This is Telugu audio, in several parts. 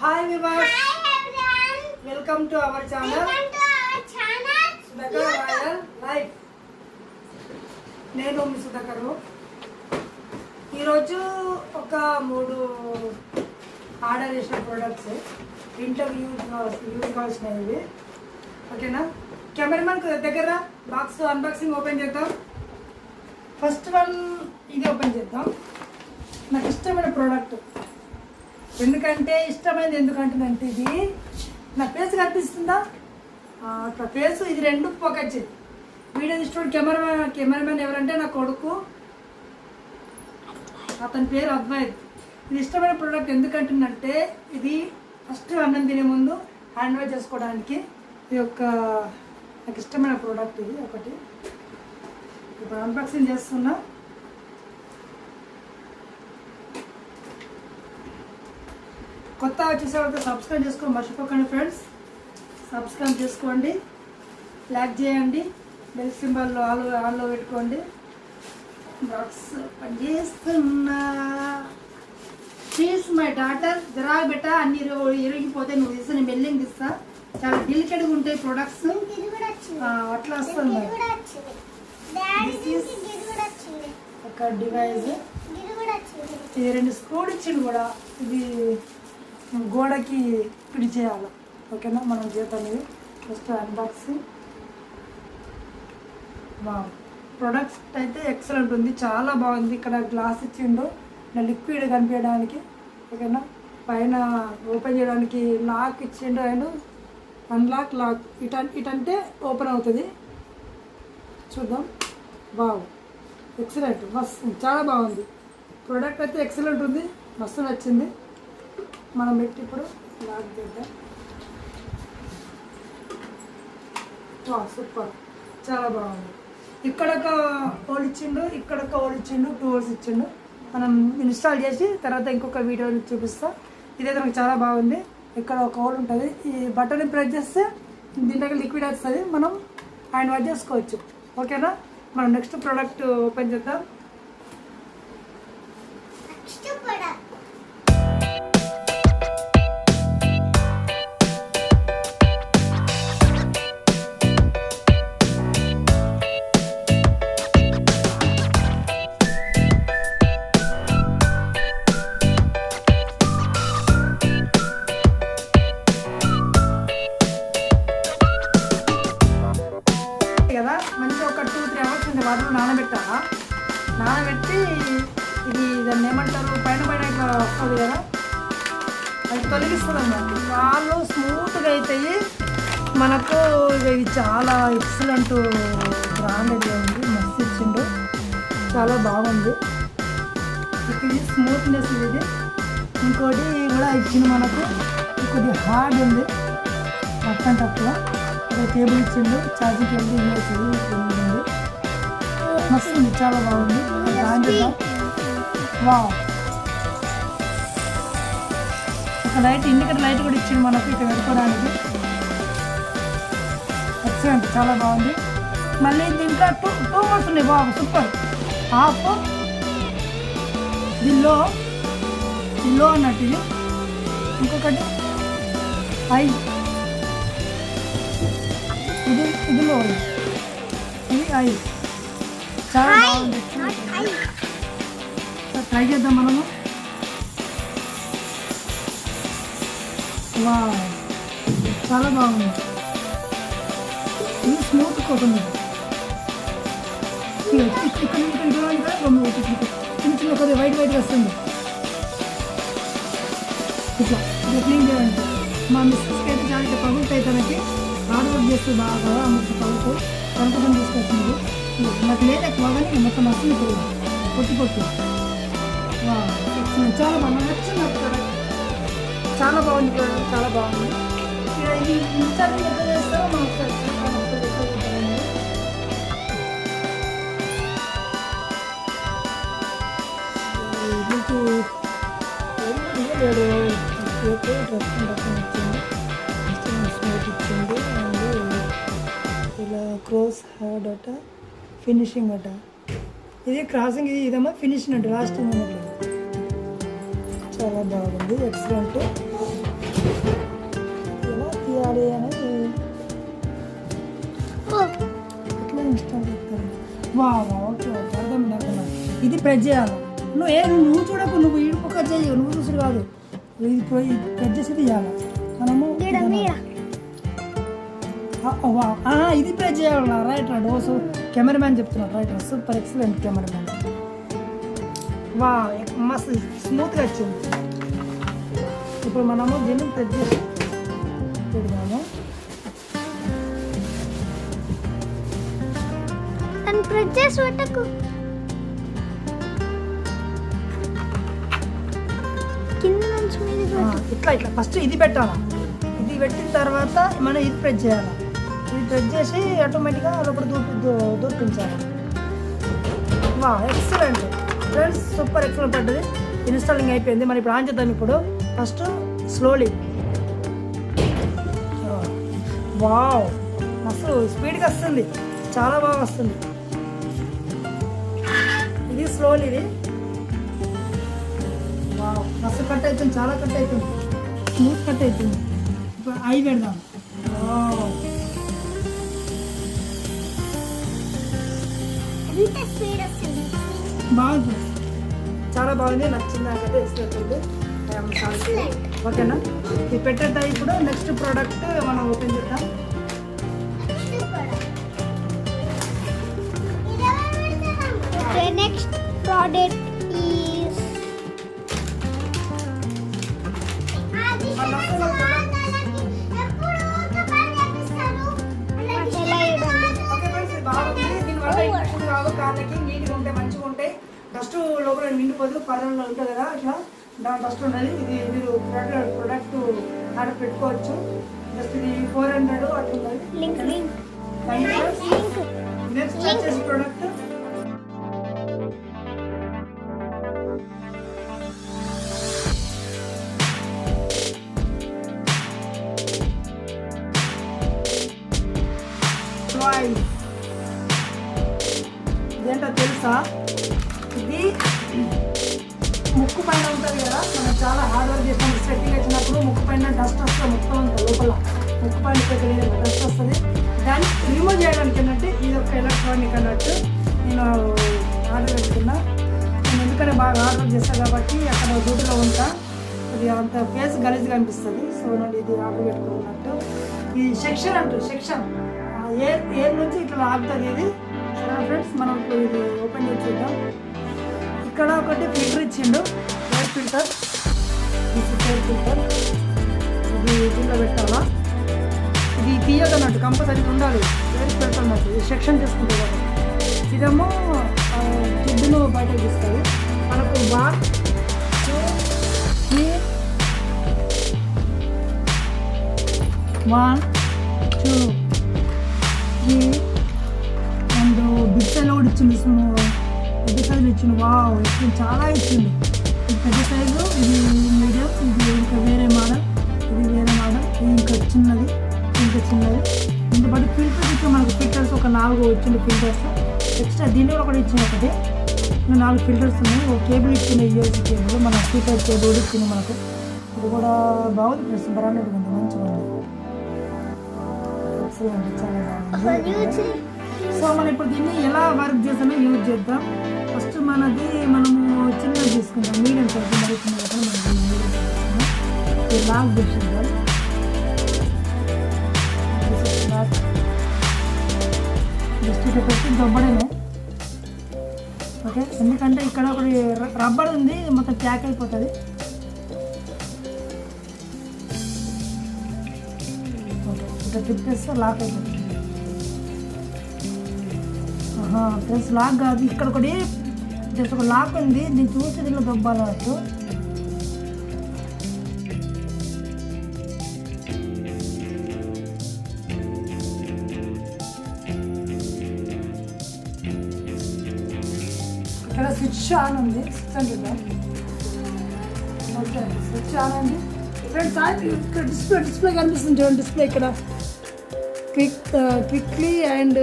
Hi viewers welcome to our channel Sudhakar royal life నేను మీ సుధాకరు. ఈరోజు ఒక మూడు ఆర్డర్ చేసిన ప్రోడక్ట్స్ కావాల్సి యూజ్ కావాల్సినవి. ఓకేనా? కెమెరామెన్ దగ్గర బాక్స్ అన్బాక్సింగ్ ఓపెన్ చేద్దాం. ఫస్ట్ వన్ ఇది ఓపెన్ చేద్దాం. నాకు ఇష్టమైన ప్రోడక్ట్ ఎందుకంటే ఇష్టమైనది ఎందుకంటుందంటే ఇది నా ఫేస్ కనిపిస్తుందా? ఆ, ఫేస్ ఇది రెండు పొగచ్చి వీడియో తీసుకోండి కెమెరామెన్ కెమెరామెన్ ఎవరంటే నా కొడుకు. అతని పేరు అద్వైత్. ఇది ఇష్టమైన ప్రోడక్ట్ ఎందుకంటుందంటే ఇది ఫస్ట్ అన్నం తినే ముందు హ్యాండ్ వాష్ చేసుకోవడానికి ఇది ఒక నాకు ఇష్టమైన ప్రోడక్ట్ ఇది ఒకటి. ఇప్పుడు అన్బాక్సింగ్ చేస్తున్నా. కొత్త వచ్చేసే వాళ్ళతో సబ్స్క్రైబ్ చేసుకోండి మర్చిపోకండి ఫ్రెండ్స్ సబ్స్క్రైబ్ చేసుకోండి. లైక్ చేయండి. బెల్ సింబల్ ఆల్ ఆన్లో పెట్టుకోండి. బాక్స్ పనిచేస్తున్నా. ప్లీజ్ మై డాటర్ జరా బెట్ట అన్ని ఇరు- ఇరిగిపోతే నువ్వు తీస్తే నేను మెల్లింగ్ తీస్తా చాలా డెలికేట్గా ఉంటాయి ప్రొడక్ట్స్ అట్లా వస్తుంది. ఒక డివైస్ ఇది రెండు స్క్రూలు ఇచ్చిండు కూడా. ఇది గోడకి పిడి చేయాలి ఓకేనా? మనం చేద్దాం ఇది ఫస్ట్ అన్బాక్సింగ్ బా ప్రొడక్ట్ అయితే ఎక్సలెంట్ ఉంది. చాలా బాగుంది. ఇక్కడ గ్లాస్ ఇచ్చిండు. నా లిక్విడ్ కనిపించడానికి. ఓకేనా? పైన ఓపెన్ చేయడానికి లాక్ ఇచ్చిండు అండ్ అన్లాక్ లాక్ ఇట ఇటంటే ఓపెన్ అవుతుంది. చూద్దాం. బావు ఎక్సలెంట్ మస్తు చాలా బాగుంది. ప్రోడక్ట్ అయితే ఎక్సలెంట్ ఉంది. మస్తు నచ్చింది. మనం పెట్టి ఇప్పుడు లాక్ చేద్దాం. వా సూపర్. చాలా బాగుంది. ఇక్కడ ఒక హోల్ ఇచ్చిండు ఇక్కడ ఒక హోల్ ఇచ్చిండు టూ హోల్స్ ఇచ్చిండు. మనం ఇన్స్టాల్ చేసి తర్వాత ఇంకొక వీడియో చూపిస్తా. ఇదైతే నాకు చాలా బాగుంది. ఇక్కడ ఒక హోల్ ఉంటుంది. ఈ బటన్ ప్రెస్ చేస్తే దీంట్లో లిక్విడ్ వస్తుంది. మనం హ్యాండ్ వాష్ చేసుకోవచ్చు. ఓకేనా? మనం నెక్స్ట్ ప్రోడక్ట్ ఓపెన్ చేద్దాం. తొలగిస్తుంది అన్నమాట కాళ్ళు స్మూత్గా అవుతాయి మనకు ఇది చాలా ఎక్సలెంట్ బ్రాండెడ్గా ఉంది. మస్తు ఇచ్చిండు. చాలా బాగుంది. ఇది స్మూత్నెస్ ఇది. ఇంకోటి కూడా ఇచ్చింది మనకు. కొద్దిగా హార్డ్ ఉంది. రఫ్ అండ్ టఫ్గా ఒక టేబుల్ ఇచ్చిండు. ఛార్జింగ్ టేబుల్ ఇమేజ్ ఉంది మస్తు ఉంది. చాలా బాగుంది. ఆన్ ఒక లైట్ ఇండికేటర్ లైట్ కూడా ఇచ్చిండు మనకు ఇక్కడ పెట్టుకోవడానికి. ఎక్సలెంట్ చాలా బాగుంది. మళ్ళీ దీంట్లో టూ టూ మోడ్స్ ఉన్నాయి. బాబు సూపర్. హాఫ్ దీనిలో లో అన్నట్టు ఇది. ఇంకొకటి హై ఇది ఇది లో ఇది. హై చాలా బాగుంది. ట్రై చేద్దాం మనము. వా చాలా బాగుంది ఇది స్మూత్ కోకోనట్ ఇక్కడ ఇక్కడ ఇక్కడ ఇక్కడ బొమ్మ చిన్న చిన్న కొద్దిగా వైట్ వైట్ వస్తుంది ఇట్లా ఇట్లా క్లీన్ చేయాలంటే మా మిస్సెస్కి అయితే చాలా ఇట్లా పగులుతాయి తనకి హార్డ్ వర్క్ చేస్తే బాగా అమ్మకి పగులుతాయి తన కోసం తీసుకొస్తుంది నాకు లేదా ఎక్కువ మొత్తం వస్తుంది ఇప్పుడు పొట్టి పొట్టి చాలా బాగా నచ్చింది నాకు. చాలా బాగుంది చాలా బాగుంది. ఇది చేస్తారో మీకు డ్రెస్ ఇచ్చింది స్మూత్ ఇచ్చింది అండ్ ఇలా క్రోస్ హ్యాడ్ అట ఫినిషింగ్ అట ఇది క్రాసింగ్ ఇది ఇదేమో ఫినిషింగ్ అంట లాస్ట్ మూమెంట్లో చాలా బాగుంది. ఎక్సలెంట్ ఎలా తీయాలి అనేది ఎట్లా ఇష్టం చెప్తాను వా ఓకే ఓకే అర్థం లేకుండా ఇది ప్రెస్ చేయాలి. నువ్వు ఏ నువ్వు చూడకు నువ్వు ఇడుపుక చేయి నువ్వు చూసుడు కాదు. ఇది పోయి ప్రెస్ చేసి తీయాలి. మనము ఇది ప్రెస్ చేయాలి రైట్ రా డోసు కెమెరామ్యాన్ చెప్తున్నారు రైట్ సూపర్ ఎక్సలెంట్ కెమెరామ్యాన్ వా ఎక్- మస్తు స్మూత్గా వచ్చింది. ఇప్పుడు మనము దీన్ని చేసి పెడదాము. ఇట్లా ఇట్లా. ఫస్ట్ ఇది పెట్టాలా? ఇది పెట్టిన తర్వాత మనం ఇది ప్రెస్ చేయాలి? ఇది ప్రెస్ చేసి ఆటోమేటిక్గా లోపల దూపి దూ- దూర్పించాలి? వా ఎక్సలెంట్ ఫ్రెండ్స్ సూపర్ ఎక్సలెంట్ పడ్డది. ఇన్స్టాలింగ్ అయిపోయింది. మరి ఇప్పుడు ఆన్ చేద్దాం ఇప్పుడు ఫస్ట్ స్లోలీ. వావ్ మస్తు స్పీడ్గా వస్తుంది. చాలా బాగా వస్తుంది. ఇది స్లోలీ ఇది. వావ్ మస్తు కట్ అవుతుంది చాలా కట్ అవుతుంది. స్మూత్ కట్ అవుతుంది. ఇప్పుడు ఐ పెడదాం. వావ్. ఎంత స్పీడ్ వస్తుంది. బాగుంది. చాలా బాగుంది నచ్చింది నాకైతే ఇస్తుంది ఓకేనా? ఇది పెట్టేద్దా ఇప్పుడు నెక్స్ట్ ప్రోడక్ట్ మనం ఓపెన్ చేద్దాం. Okay, next product డస్ట్ లోపల నిండిపోతుంది పర్రెల్లో ఉంటుంది కదా ఇట్లా దాని డస్ట్ ఉన్నది. ఇది మీరు ప్రొడక్ట్ ప్రొడక్ట్ ఆర్డర్ పెట్టుకోవచ్చు. జస్ట్ ఇది ఫోర్ హండ్రెడ్ Link. నెక్స్ట్ వచ్చేసి ప్రోడక్ట్ ముక్కు పైన పెట్టలేదు వస్తుంది. దాన్ని రిమూవ్ చేయడానికి ఏంటంటే ఇది ఒక ఎలక్ట్రానిక్ అన్నట్టు నేను ఆర్డర్ పెట్టుకున్నా. నేను ఎందుకంటే బాగా ఆర్డర్ చేస్తాను కాబట్టి అక్కడ డ్యూటీలో ఉంటా. అది అంత ఫేస్ గలీజ్గా అనిపిస్తుంది. సో నేను ఇది ఆర్డర్ పెట్టుకున్నట్టు. ఇది సెక్షన్ అంటారు సెక్షన్. ఏ ఏ నుంచి ఇట్లా ఆగుతుంది ఇది. సరే ఫ్రెండ్స్ మనం ఇప్పుడు ఇది ఓపెన్ చేసి చూద్దాం. ఇక్కడ ఒకటి ఫిల్టర్ ఇచ్చిండు. ఎయిర్ ఫిల్టర్ ఫిల్టర్ ఇది దీంట్లో పెట్టాలా? ఇది తీయదు అన్నట్టు కంపల్సరీ ఉండాలి. వేరే ఫిల్టర్ అన్నట్టు సెక్షన్ చేసుకుంటుంది కదా. ఇదేమో జిడ్డును బయట తీస్తారు. మనకు one one two three and big size కూడా ఇచ్చింది స్మూ? పెద్ద సైజు ఇచ్చింది. వా ఇచ్చింది చాలా ఇచ్చింది. ఇది పెద్ద సైజు ఇది మీడియం ఇది ఇంకా వేరే మోడల్ ఇది వేరే మోడల్ ఇది ఇంకా చిన్నది. ఇంకా చిన్నది. దీంతో పాటు ఫిల్టర్స్ ఇచ్చి మనకు ఫిల్టర్స్ ఒక నాలుగు వచ్చింది ఫిల్టర్స్ ఎక్స్ట్రా దీన్ని కూడా ఒకటి ఇచ్చింది ఒకటి. ఇంకా నాలుగు ఫిల్టర్స్ ఉన్నాయి. ఒక కేబుల్ ఇచ్చింది యూఎస్ కేబుల్ మన స్పీకర్ కేబుల్ ఇచ్చింది మనకు. ఇది కూడా బాగుంది ఫ్రెండ్స్. బ్రాండెడ్ ఉంది. మంచిగా ఉంది. ఎక్సలెంట్ చాలా బాగుంది. సో మనం ఇప్పుడు దీన్ని ఎలా వర్క్ చేసామో యూజ్ చేద్దాం. ఫస్ట్ మనది మనము చిన్నది తీసుకుందాం. మీడియం సైజ్ మరి చిన్నది మనకి మీడియం ఇది లాక్ ఇటు పెట్టి దొబ్బడమే ఓకే ఎందుకంటే ఇక్కడ ఒకటి రబ్బర్ ఉంది మొత్తం ప్యాక్ అయిపోతుంది. ఓకే ఇట్లా లాక్ అయిపోతుంది. ప్లస్ లాక్ కాదు ఇక్కడ ఒకటి జస్ట్ ఒక లాక్ ఉంది దీన్ని చూసి దీనిలో దొబ్బాలన్నట్టు స్విచ్ ఆన్ ఉంది. స్విచ్ అని చూద్దాం ఓకే స్విచ్ ఆన్ ఉంది. ఫ్రెండ్స్ ఇక్కడ డిస్ప్లే డిస్ప్లే కనిపిస్తుంది చూడండి డిస్ప్లే ఇక్కడ. Quick quickly and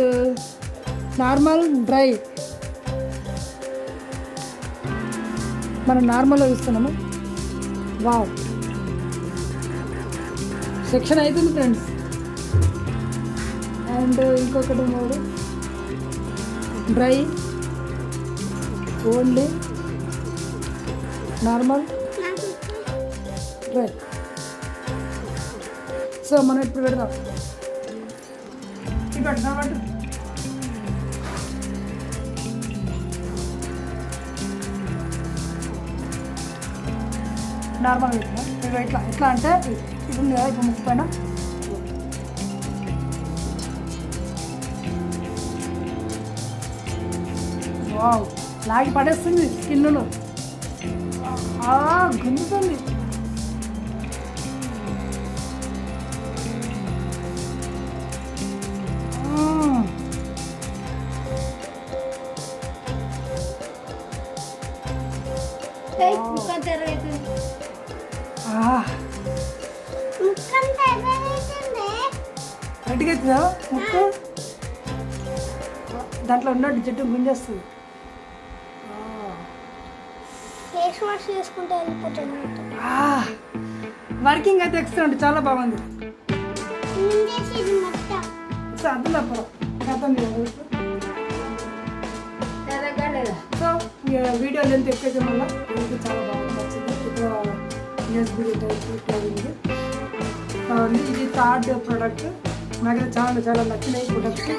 normal dry మనం నార్మల్గా ఇస్తున్నాము వావ్ సెక్షన్ అవుతుంది ఫ్రెండ్స్ అండ్ ఇంకొకటి మూడు dry only normal right so మనం ఇప్పుడు పెడదాం. పెడదాం నార్మల్ ఇవి ఎట్లా ఎట్లా అంటే ఇది ఉంది కదా ఇప్పుడు ముక్కు పైన? వావ్. లాగి పడేస్తుంది స్కిన్ను గుంజుతుంది గట్టిగా ముక్కు? దాంట్లో ఉన్నట్టు చెట్టు గుంజేస్తుంది. వాష్ చేసుకుంటే వర్కింగ్ అయితే ఎక్సలెంట్ చాలా బాగుంది. సో వీడియో లెంత్ ఎక్కువైతే మళ్ళీ? మీకు చాలా బాగుంది నచ్చింది. ఇక్కడ యూఎస్బీ ఉంది. బాగుంది ఇది థర్డ్ ప్రోడక్ట్. నాకైతే చాలా చాలా నచ్చినాయి ప్రొడక్ట్స్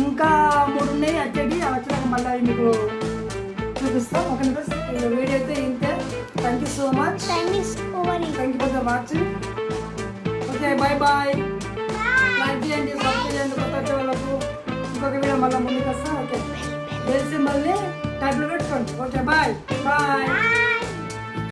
ఇంకా మూడు ఉన్నాయి వచ్చేటి అవి వచ్చినాక మళ్ళీ మీకు చూపిస్తాం. ఓకే వీడియో అయితే ఇంతే. Thank you so much time is over thank you for the watching okay bye bye like చేయండి సబ్స్క్రైబ్ చేయండి కొత్త వచ్చే వాళ్ళకు. ఇంకొక వీడియో మళ్ళీ ముందుకు వస్తాం ఓకే తెలిసి మళ్ళీ టైప్లో పెట్టుకోండి ఓకే బాయ్ బాయ్ బాయ్